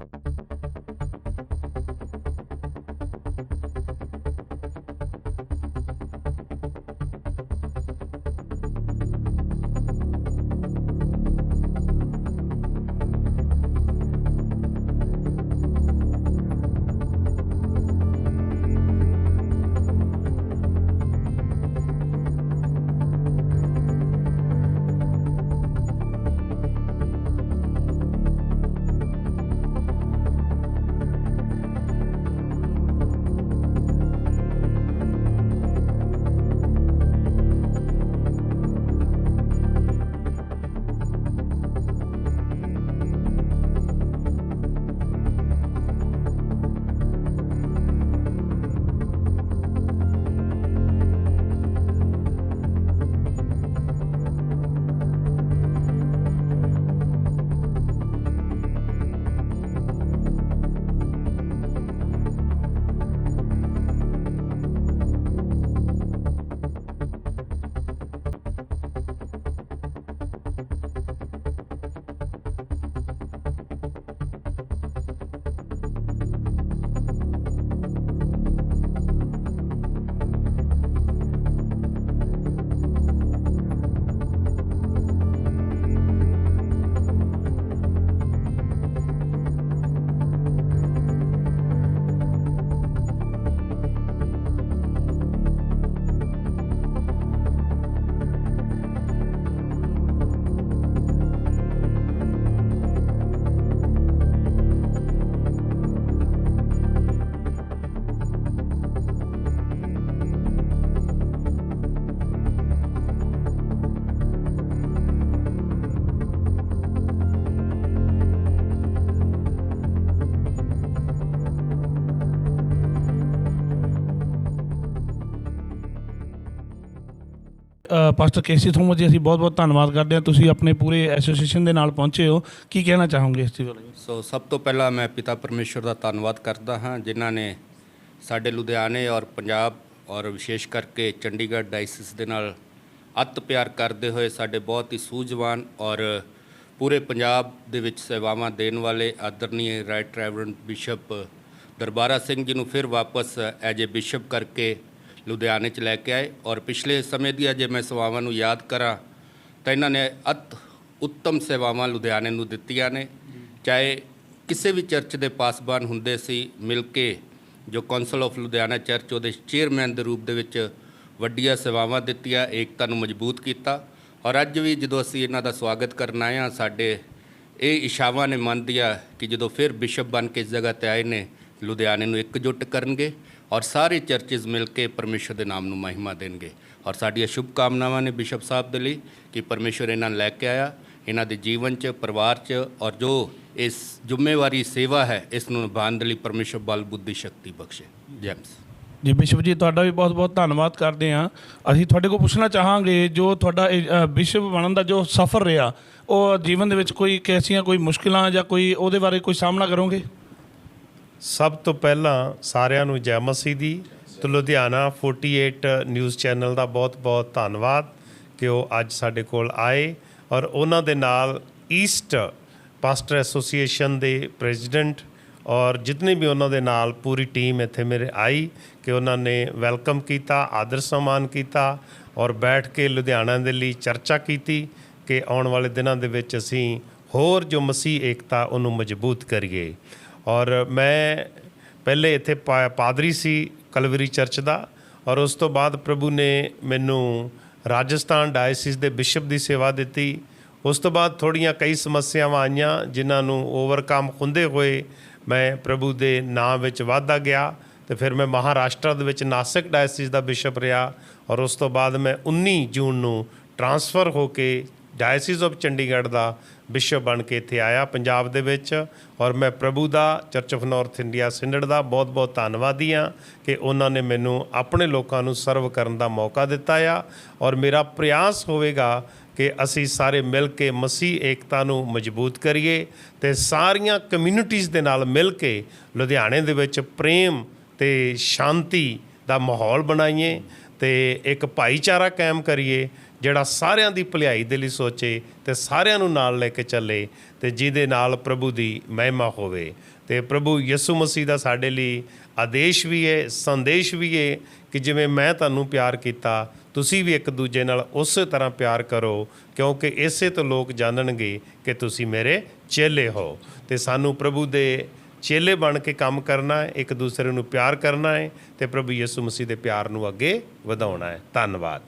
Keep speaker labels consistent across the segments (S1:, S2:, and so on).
S1: Thank you. Pastor KC Thomas ji, ਅਸੀਂ ਬਹੁਤ-ਬਹੁਤ ਧੰਨਵਾਦ ਕਰਦੇ ਹਾਂ। ਤੁਸੀਂ ਆਪਣੇ ਪੂਰੇ ਐਸੋਸੀਏਸ਼ਨ ਦੇ ਨਾਲ ਪਹੁੰਚੇ ਹੋ। ਕੀ ਕਹਿਣਾ ਚਾਹੋਗੇ ਇਸ ਬਾਰੇ?
S2: ਸੋ ਸਭ ਤੋਂ ਪਹਿਲਾਂ ਮੈਂ ਪਿਤਾ ਪਰਮੇਸ਼ਵਰ ਦਾ ਧੰਨਵਾਦ ਕਰਦਾ ਹਾਂ, ਜਿਨ੍ਹਾਂ ਨੇ ਸਾਡੇ ਲੁਧਿਆਣੇ ਔਰ ਪੰਜਾਬ ਔਰ ਵਿਸ਼ੇਸ਼ ਕਰਕੇ ਚੰਡੀਗੜ੍ਹ ਡਾਇਸਿਸ ਦੇ ਨਾਲ ਅਤ ਪਿਆਰ ਕਰਦੇ ਹੋਏ ਸਾਡੇ ਬਹੁਤ ਹੀ ਸੂਝਵਾਨ ਔਰ ਪੂਰੇ ਪੰਜਾਬ ਦੇ ਵਿੱਚ ਸੇਵਾਵਾਂ ਦੇਣ ਵਾਲੇ ਆਦਰਨੀय right reverend bishop Darbara Singh ji ਨੂੰ ਫਿਰ ਵਾਪਸ ਐਜ ਏ ਬਿਸ਼ਪ ਕਰਕੇ ਲੁਧਿਆਣੇ ਚ ਲੈ ਕੇ ਆਏ ਔਰ ਪਿਛਲੇ ਸਮੇਂ ਦੀਆਂ ਜੇ ਮੈਂ ਸੇਵਾਵਾਂ ਨੂੰ ਯਾਦ ਕਰਾਂ ਤਾਂ ਇਹਨਾਂ ਨੇ ਅਤ ਉੱਤਮ ਸੇਵਾਵਾਂ ਲੁਧਿਆਣੇ ਨੂੰ ਦਿੱਤੀਆਂ ਨੇ। ਚਾਹੇ ਕਿਸੇ ਵੀ ਚਰਚ ਦੇ ਪਾਸਬਾਨ ਹੁੰਦੇ ਸੀ, ਮਿਲ ਕੇ ਜੋ ਕੌਂਸਲ ਆਫ ਲੁਧਿਆਣਾ ਚਰਚ ਉਹਦੇ ਚੇਅਰਮੈਨ ਦੇ ਰੂਪ ਦੇ ਵਿੱਚ ਵੱਡੀਆਂ ਸੇਵਾਵਾਂ ਦਿੱਤੀਆਂ, ਏਕਤਾ ਨੂੰ ਮਜ਼ਬੂਤ ਕੀਤਾ ਔਰ ਅੱਜ ਵੀ ਜਦੋਂ ਅਸੀਂ ਇਹਨਾਂ ਦਾ ਸਵਾਗਤ ਕਰਨ ਆਏ ਹਾਂ, ਸਾਡੇ ਇਹ ਇਸ਼ਾਵਾਂ ਨੇ ਮਨ ਦਿਆ ਕਿ ਜਦੋਂ ਫਿਰ ਬਿਸ਼ਪ ਬਣ ਕੇ ਇਸ ਜਗ੍ਹਾ ਤੇ ਆਏ ਨੇ, ਲੁਧਿਆਣੇ ਨੂੰ ਇਕਜੁੱਟ ਕਰਨਗੇ। ਔਰ ਸਾਰੇ ਚਰਚਸ ਮਿਲ ਕੇ ਪਰਮੇਸ਼ਰ ਦੇ ਨਾਮ ਨੂੰ ਮਹਿਮਾ ਦੇਣਗੇ। ਔਰ ਸਾਡੀਆਂ ਸ਼ੁਭ ਕਾਮਨਾਵਾਂ ਨੇ ਬਿਸ਼ਪ ਸਾਹਿਬ ਦੇ ਲਈ ਕਿ ਪਰਮੇਸ਼ਰ ਇਹਨਾਂ ਲੈ ਕੇ ਆਇਆ ਇਹਨਾਂ ਦੇ ਜੀਵਨ 'ਚ ਪਰਿਵਾਰ 'ਚ ਔਰ ਜੋ ਇਸ ਜ਼ਿੰਮੇਵਾਰੀ ਸੇਵਾ ਹੈ ਇਸ ਨੂੰ ਨਿਭਾਉਣ ਦੇ ਲਈ ਪਰਮੇਸ਼ਰ ਬਲ ਬੁੱਧੀ ਸ਼ਕਤੀ ਬਖਸ਼ੇ। ਜੈਮਸ
S1: ਜੀ ਬਿਸ਼ਪ ਜੀ ਤੁਹਾਡਾ ਵੀ ਬਹੁਤ-ਬਹੁਤ ਧੰਨਵਾਦ ਕਰਦੇ ਹਾਂ। ਅਸੀਂ ਤੁਹਾਡੇ ਕੋਲ ਪੁੱਛਣਾ ਚਾਹਾਂਗੇ ਜੋ ਤੁਹਾਡਾ ਇਹ, ਅ, ਬਿਸ਼ਪ ਬਣਨ ਦਾ ਜੋ ਸਫ਼ਰ ਰਿਹਾ ਉਹ ਜੀਵਨ ਦੇ ਵਿੱਚ ਕੋਈ ਕੈਸੀਆਂ ਕੋਈ ਮੁਸ਼ਕਿਲਾਂ ਜਾਂ ਕੋਈ ਉਹਦੇ ਬਾਰੇ ਕੋਈ ਸਾਹਮਣਾ ਕਰੋਗੇ?
S3: ਸਭ ਤੋਂ ਪਹਿਲਾਂ ਸਾਰਿਆਂ ਨੂੰ ਜੈ ਮਸੀਹ ਦੀ ਤੇ ਲੁਧਿਆਣਾ 48 ਨਿਊਜ਼ ਚੈਨਲ ਦਾ ਬਹੁਤ-ਬਹੁਤ ਧੰਨਵਾਦ ਕਿ ਉਹ ਅੱਜ ਸਾਡੇ ਕੋਲ ਆਏ ਔਰ ਉਹਨਾਂ ਦੇ ਨਾਲ ਈਸਟ ਪਾਸਟਰ ਐਸੋਸੀਏਸ਼ਨ ਦੇ ਪ੍ਰੈਜ਼ੀਡੈਂਟ ਔਰ ਜਿਤਨੇ ਵੀ ਉਹਨਾਂ ਦੇ ਨਾਲ ਪੂਰੀ ਟੀਮ ਇੱਥੇ ਮੇਰੇ ਆਈ ਕਿ ਉਹਨਾਂ ਨੇ ਵੈਲਕਮ ਕੀਤਾ, ਆਦਰ ਸਨਮਾਨ ਕੀਤਾ ਔਰ ਬੈਠ ਕੇ ਲੁਧਿਆਣਾ ਦੇ ਲਈ ਚਰਚਾ ਕੀਤੀ ਕਿ ਆਉਣ ਵਾਲੇ ਦਿਨਾਂ ਦੇ ਵਿੱਚ ਅਸੀਂ ਹੋਰ ਜੋ ਮਸੀਹ ਏਕਤਾ ਉਹਨੂੰ ਮਜ਼ਬੂਤ ਕਰੀਏ। ਔਰ ਮੈਂ ਪਹਿਲੇ ਇੱਥੇ ਪਾ- ਪਾਦਰੀ ਸੀ ਕਲਵਰੀ ਚਰਚ ਦਾ, ਔਰ ਉਸ ਤੋਂ ਬਾਅਦ ਪ੍ਰਭੂ ਨੇ ਮੈਨੂੰ ਰਾਜਸਥਾਨ ਡਾਇਸਿਸ ਦੇ ਬਿਸ਼ਪ ਦੀ ਸੇਵਾ ਦਿੱਤੀ। ਉਸ ਤੋਂ ਬਾਅਦ ਥੋੜੀਆਂ ਕਈ ਸਮੱਸਿਆਵਾਂ ਆਈਆਂ ਜਿਨ੍ਹਾਂ ਨੂੰ ਓਵਰਕਮ ਹੁੰਦੇ ਹੋਏ ਮੈਂ ਪ੍ਰਭੂ ਦੇ ਨਾਮ ਵਿੱਚ ਵਾਧਾ ਗਿਆ ਤੇ ਫਿਰ ਮੈਂ ਮਹਾਰਾਸ਼ਟਰ ਦੇ ਵਿੱਚ ਨਾਸਿਕ ਡਾਇਸਿਸ ਦਾ ਬਿਸ਼ਪ ਰਿਹਾ। ਔਰ ਉਸ ਤੋਂ ਬਾਅਦ ਮੈਂ 19 ਜੂਨ ਨੂੰ ਟ੍ਰਾਂਸਫਰ ਹੋ ਕੇ ਡਾਇਸਿਸ ਆਫ ਚੰਡੀਗੜ੍ਹ ਦਾ ਬਿਸ਼ਪ ਬਣ ਕੇ ਇੱਥੇ ਆਇਆ ਪੰਜਾਬ ਦੇ ਵਿੱਚ ਔਰ ਮੈਂ ਪ੍ਰਭੂ ਦਾ church of north India synod ਦਾ ਬਹੁਤ-ਬਹੁਤ ਧੰਨਵਾਦੀ ਹਾਂ ਕਿ ਉਹਨਾਂ ਨੇ ਮੈਨੂੰ ਆਪਣੇ ਲੋਕਾਂ ਨੂੰ ਸਰਵ ਕਰਨ ਦਾ ਮੌਕਾ ਦਿੱਤਾ ਆ ਔਰ ਮੇਰਾ ਪ੍ਰਯਾਸ ਹੋਵੇਗਾ ਕਿ ਅਸੀਂ ਸਾਰੇ ਮਿਲ ਕੇ ਮਸੀਹ ਏਕਤਾ ਨੂੰ ਮਜ਼ਬੂਤ ਕਰੀਏ ਤੇ ਸਾਰੀਆਂ ਕਮਿਊਨਿਟੀਆਂ ਦੇ ਨਾਲ ਮਿਲ ਕੇ ਲੁਧਿਆਣੇ ਦੇ ਵਿੱਚ ਪ੍ਰੇਮ ਤੇ ਸ਼ਾਂਤੀ ਦਾ ਮਾਹੌਲ ਬਣਾਈਏ ਤੇ ਇੱਕ ਭਾਈਚਾਰਾ ਕਾਇਮ ਕਰੀਏ, ਜਿਹੜਾ ਸਾਰਿਆਂ ਦੀ ਭਲਾਈ ਦੇ ਲਈ ਸੋਚੇ ਤੇ ਸਾਰਿਆਂ ਨੂੰ ਨਾਲ ਲੈ ਕੇ ਚੱਲੇ ਤੇ ਜਿਹਦੇ ਨਾਲ ਪ੍ਰਭੂ ਦੀ ਮਹਿਮਾ ਹੋਵੇ। ਤੇ ਪ੍ਰਭੂ ਯਿਸੂ ਮਸੀਹ ਦਾ ਸਾਡੇ ਲਈ ਆਦੇਸ਼ ਵੀ ਹੈ ਸੰਦੇਸ਼ ਵੀ ਹੈ ਕਿ ਜਿਵੇਂ ਮੈਂ ਤੁਹਾਨੂੰ ਪਿਆਰ ਕੀਤਾ, ਤੁਸੀਂ ਵੀ ਇੱਕ ਦੂਜੇ ਨਾਲ ਉਸੇ ਤਰ੍ਹਾਂ ਪਿਆਰ ਕਰੋ, ਕਿਉਂਕਿ ਇਸੇ ਤੋਂ ਲੋਕ ਜਾਣਨਗੇ ਕਿ ਤੁਸੀਂ ਮੇਰੇ ਚੇਲੇ ਹੋ। ਤੇ ਸਾਨੂੰ ਪ੍ਰਭੂ ਦੇ ਚੇਲੇ ਬਣ ਕੇ ਕੰਮ ਕਰਨਾ ਹੈ ਇੱਕ ਦੂਸਰੇ ਨੂੰ ਪਿਆਰ ਕਰਨਾ ਹੈ ਤੇ ਪ੍ਰਭੂ ਯਿਸੂ ਮਸੀਹ ਦੇ ਪਿਆਰ ਨੂੰ ਅੱਗੇ ਵਧਾਉਣਾ ਹੈ। ਧੰਨਵਾਦ।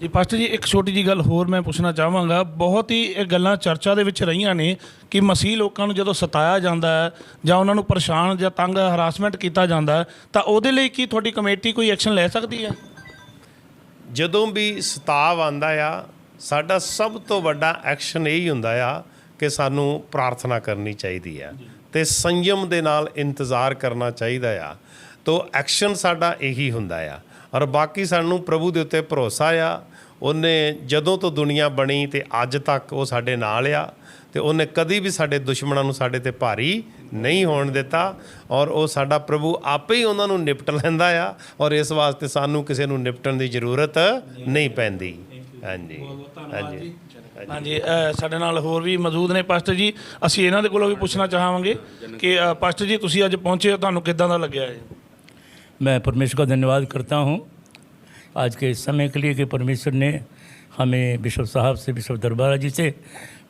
S1: ਜੀ ਪਾਸਟਰ ਜੀ ਇੱਕ ਛੋਟੀ ਜੀ ਗੱਲ ਹੋਰ ਮੈਂ ਪੁੱਛਣਾ ਚਾਹਾਂਗਾ। ਬਹੁਤ ਹੀ ਇਹ ਗੱਲਾਂ ਚਰਚਾ ਦੇ ਵਿੱਚ ਰਹੀਆਂ ਨੇ ਕਿ ਮਸੀਹ ਲੋਕਾਂ ਨੂੰ ਜਦੋਂ ਸਤਾਇਆ ਜਾਂਦਾ ਹੈ ਜਾਂ ਉਹਨਾਂ ਨੂੰ ਪਰੇਸ਼ਾਨ ਜਾਂ ਤੰਗ ਹਰਾਸਮੈਂਟ ਕੀਤਾ ਜਾਂਦਾ ਹੈ ਤਾਂ ਉਹਦੇ ਲਈ ਕੀ ਤੁਹਾਡੀ ਕਮੇਟੀ ਕੋਈ ਐਕਸ਼ਨ ਲੈ ਸਕਦੀ ਹੈ?
S3: ਜਦੋਂ ਵੀ ਸਤਾਵ ਆਂਦਾ ਆ ਸਾਡਾ ਸਭ ਤੋਂ ਵੱਡਾ ਐਕਸ਼ਨ ਇਹ ਹੀ ਹੁੰਦਾ ਆ ਕਿ ਸਾਨੂੰ ਪ੍ਰਾਰਥਨਾ ਕਰਨੀ ਚਾਹੀਦੀ ਆ। ਤੇ ਸੰਯਮ ਦੇ ਨਾਲ ਇੰਤਜ਼ਾਰ ਕਰਨਾ ਚਾਹੀਦਾ ਆ। ਤੋ ਐਕਸ਼ਨ ਸਾਡਾ ਇਹੀ ਹੁੰਦਾ ਆ। ਔਰ ਬਾਕੀ ਸਾਨੂੰ ਪ੍ਰਭੂ ਦੇ ਉੱਤੇ ਭਰੋਸਾ ਆ। ਉਹਨੇ ਜਦੋਂ ਤੋਂ ਦੁਨੀਆ ਬਣੀ ਤੇ ਅੱਜ ਤੱਕ ਉਹ ਸਾਡੇ ਨਾਲ ਆ ਤੇ ਉਹਨੇ ਕਦੀ ਵੀ ਸਾਡੇ ਦੁਸ਼ਮਣਾਂ ਨੂੰ ਸਾਡੇ ਤੇ ਭਾਰੀ ਨਹੀਂ ਹੋਣ ਦਿੱਤਾ। ਔਰ ਉਹ ਸਾਡਾ ਪ੍ਰਭੂ ਆਪੇ ਹੀ ਉਹਨਾਂ ਨੂੰ ਨਿਪਟ ਲੈਂਦਾ ਆ। ਔਰ ਇਸ ਵਾਸਤੇ ਸਾਨੂੰ ਕਿਸੇ ਨੂੰ ਨਿਪਟਣ ਦੀ ਜ਼ਰੂਰਤ ਨਹੀਂ ਪੈਂਦੀ। ਹਾਂਜੀ। ਹਾਂਜੀ।
S1: ਹਾਂਜੀ ਅ, ਸਾਡੇ ਨਾਲ ਹੋਰ ਵੀ ਮੌਜੂਦ ਨੇ ਪਾਸਟਰ ਜੀ ਅਸੀਂ ਇਹਨਾਂ ਦੇ ਕੋਲੋਂ ਵੀ ਪੁੱਛਣਾ ਚਾਹਾਂਗੇ ਕਿ ਅ, ਪਾਸਟਰ ਜੀ ਤੁਸੀਂ ਅੱਜ ਪਹੁੰਚੇ ਹੋ ਤੁਹਾਨੂੰ ਕਿੱਦਾਂ ਦਾ ਲੱਗਿਆ ਹੈ
S4: मैं परमेश्वर का धन्यवाद करता हूँ आज के इस समय के लिए कि परमेश्वर ने हमें बिशप साहब से बिशप दरबारा जी से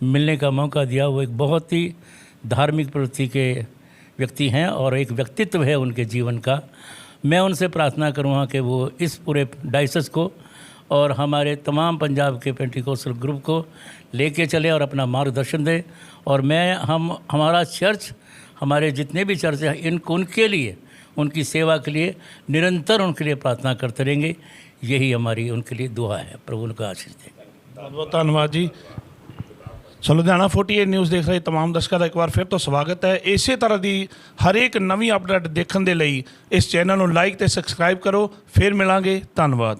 S4: मिलने का मौका दिया वो एक बहुत ही धार्मिक प्रवृत्ति के व्यक्ति हैं और एक व्यक्तित्व है उनके जीवन का मैं उनसे प्रार्थना करूँगा कि वो इस पूरे डाइसिस को और हमारे तमाम पंजाब के पेंटिकोस्टल ग्रुप को लेके चले और अपना मार्गदर्शन दे और मैं हम हमारा चर्च हमारे जितने भी चर्च हैं इन उनके लिए उनकी सेवा के लिए निरंतर उनके लिए प्रार्थना करते रहेंगे यही हमारी उनके लिए दुआ है प्रभु उनका आशीष दे
S1: ਬਹੁਤ ਬਹੁਤ ਧੰਨਵਾਦ ਜੀ ਸੋ ਲੁਧਿਆਣਾ 48 ਨਿਊਜ਼ ਦੇਖ ਰਹੇ तमाम ਦਰਸ਼ਕਾਂ ਦਾ ਇੱਕ ਵਾਰ ਫਿਰ ਤੋਂ ਸਵਾਗਤ ਹੈ ਇਸੇ ਤਰ੍ਹਾਂ ਦੀ ਹਰੇਕ ਨਵੀਂ ਅਪਡੇਟ ਦੇਖਣ ਦੇ ਲਈ ਇਸ ਚੈਨਲ ਨੂੰ ਲਾਈਕ ਤੇ ਸਬਸਕ੍ਰਾਈਬ ਕਰੋ ਫਿਰ ਮਿਲਾਂਗੇ ਧੰਨਵਾਦ